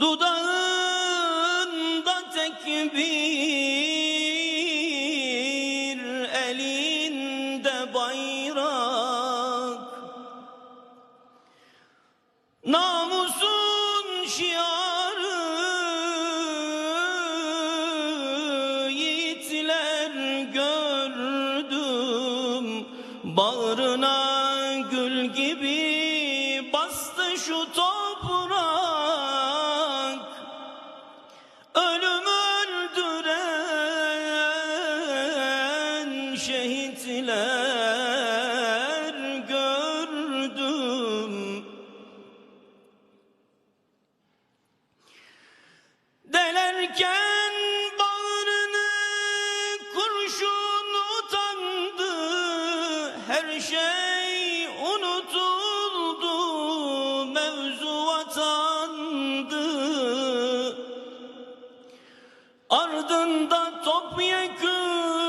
Dudağında tekbir, elinde bayrak. Namusun şiarı yiğitler gördüm Bağrına gül gibi bastı şu toprak şehitler gördüm. Delerken bağrını kurşun utandı. Her şey unutuldu mevzu vatandı. Ardında topyekün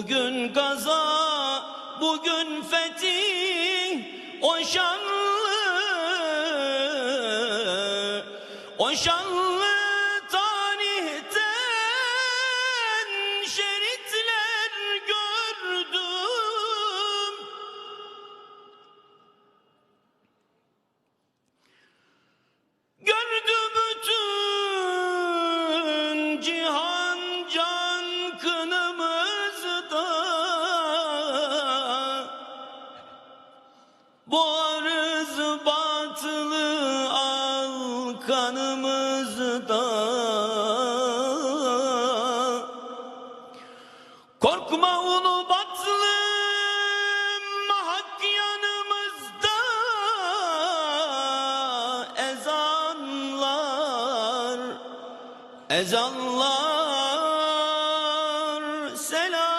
Bugün gaza, bugün fetih O şanlı, o şanlı kanımızda. Korkma ulu batlım hak yanımızda. Ezanlar ezanlar selalar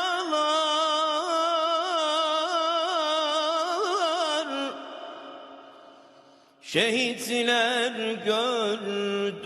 Şehitler gördüm